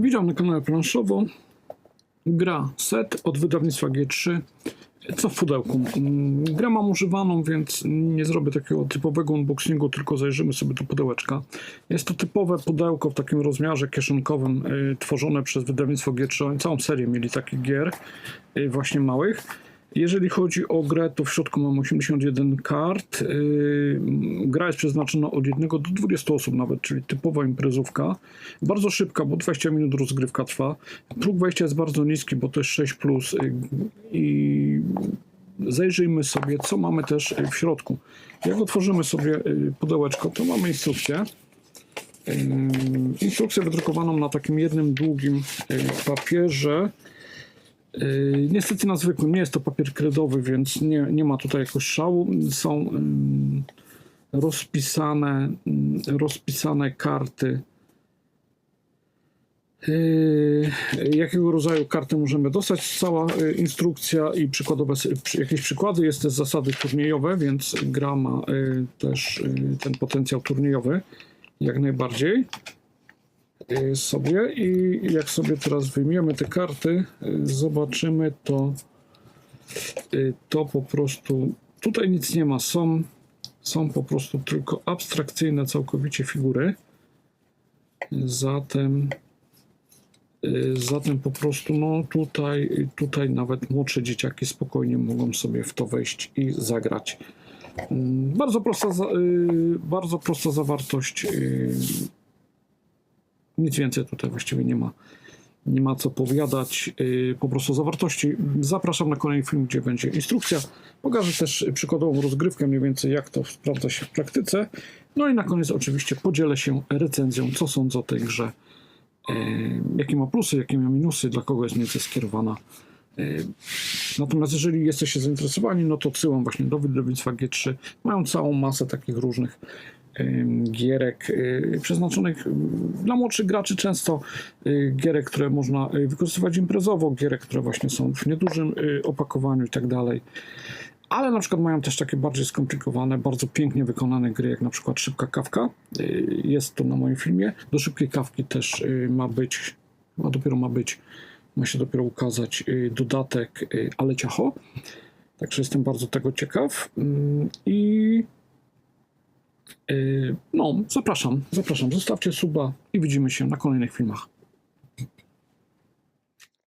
Witam na kanale Planszowo. Gra set od wydawnictwa G3. Co w pudełku? Mm, Grę mam używaną, więc nie zrobię takiego typowego unboxingu, tylko zajrzymy sobie do pudełeczka. Jest to typowe pudełko w takim rozmiarze kieszonkowym, y, tworzone przez wydawnictwo G3. Oni całą serię mieli takich gier, y, właśnie małych. Jeżeli chodzi o grę, to w środku mam 81 kart. Yy, Gra jest przeznaczona od 1 do 20 osób nawet, czyli typowa imprezówka. Bardzo szybka, bo 20 minut rozgrywka trwa. Próg wejścia jest bardzo niski, bo to jest 6+. Plus, yy, I zajrzyjmy sobie, co mamy też yy, w środku. Jak otworzymy sobie pudełeczko, to mamy instrukcję. Instrukcję wydrukowaną na takim jednym długim papierze. Yy, Niestety na zwykłym, nie jest to papier kredowy, więc nie, nie ma tutaj jakoś szału. Są ym, rozpisane, ym, rozpisane karty. Yy, jakiego rodzaju karty możemy dostać? Cała yy, instrukcja i przykładowe jakieś przykłady. Jest też zasady turniejowe, więc gra ma yy, też yy, ten potencjał turniejowy jak najbardziej sobie i jak sobie teraz wyjmiemy te karty, y, zobaczymy to y, to po prostu tutaj nic nie ma, są są po prostu tylko abstrakcyjne całkowicie figury. Zatem y, zatem po prostu no tutaj tutaj nawet młodsze dzieciaki spokojnie mogą sobie w to wejść i zagrać. Mm, bardzo prosta y, bardzo prosta zawartość y, nic więcej tutaj właściwie nie ma. Nie ma co powiadać, yy, po prostu zawartości. Zapraszam na kolejny film, gdzie będzie instrukcja. Pokażę też przykładową rozgrywkę, mniej więcej jak to sprawdza się w praktyce. No i na koniec oczywiście podzielę się recenzją, co sądzę o tej grze. Yy, jakie ma plusy, jakie ma minusy, dla kogo jest mniej więcej skierowana. Yy, Natomiast jeżeli jesteście zainteresowani, no to odsyłam właśnie do wydawnictwa G3. Mają całą masę takich różnych gierek y, przeznaczonych ym, dla młodszych graczy, często y, gierek, które można y, wykorzystywać imprezowo, gierek, które właśnie są w niedużym y, opakowaniu i tak dalej. Ale na przykład mają też takie bardziej skomplikowane, bardzo pięknie wykonane gry, jak na przykład Szybka Kawka. Y, Jest to na moim filmie. Do Szybkiej Kawki też y, ma być, a dopiero ma być, ma się dopiero ukazać y, dodatek y, Ale Ciacho. Także jestem bardzo tego ciekaw. Ym, I no, zapraszam, zapraszam. Zostawcie suba i widzimy się na kolejnych filmach.